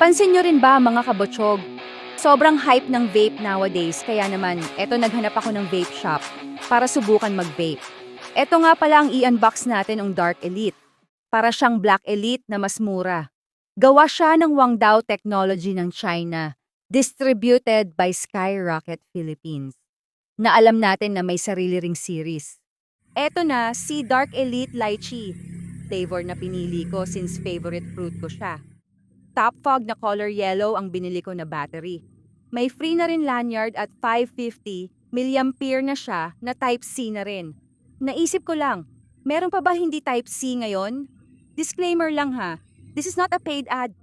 Pansin nyo rin ba mga kabotsyog? Sobrang hype ng vape nowadays, kaya naman, eto naghanap ako ng vape shop para subukan mag-vape. Eto nga pala ang i-unbox natin ang Dark Elite. Para siyang Black Elite na mas mura. Gawa siya ng Wangdao Technology ng China, distributed by Skyrocket Philippines. Na alam natin na may sarili ring series. Eto na si Dark Elite Lychee. Flavor na pinili ko since favorite fruit ko siya. Top Fog na color yellow ang binili ko na battery. May free na rin lanyard at 550 mAh na siya na type C na rin. Naisip ko lang, meron pa ba hindi type C ngayon? Disclaimer lang ha, this is not a paid ad.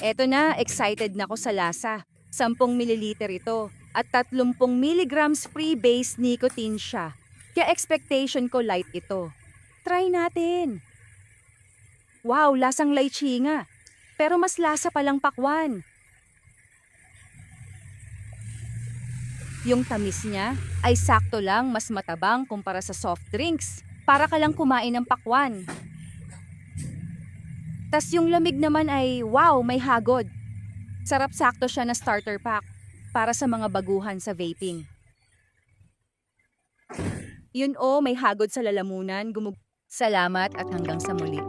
Eto na, excited na ako sa lasa. 10 ml ito at 30 mg free base nicotine siya. Kaya expectation ko light ito. Try natin. Wow, lasang lychee nga. Pero mas lasa palang pakwan. Yung tamis niya ay sakto lang mas matabang kumpara sa soft drinks. Para ka lang kumain ng pakwan. Tas yung lamig naman ay wow, may hagod. Sarap sakto siya na starter pack para sa mga baguhan sa vaping. Yun o, may hagod sa lalamunan. Gumug- Salamat at hanggang sa muli.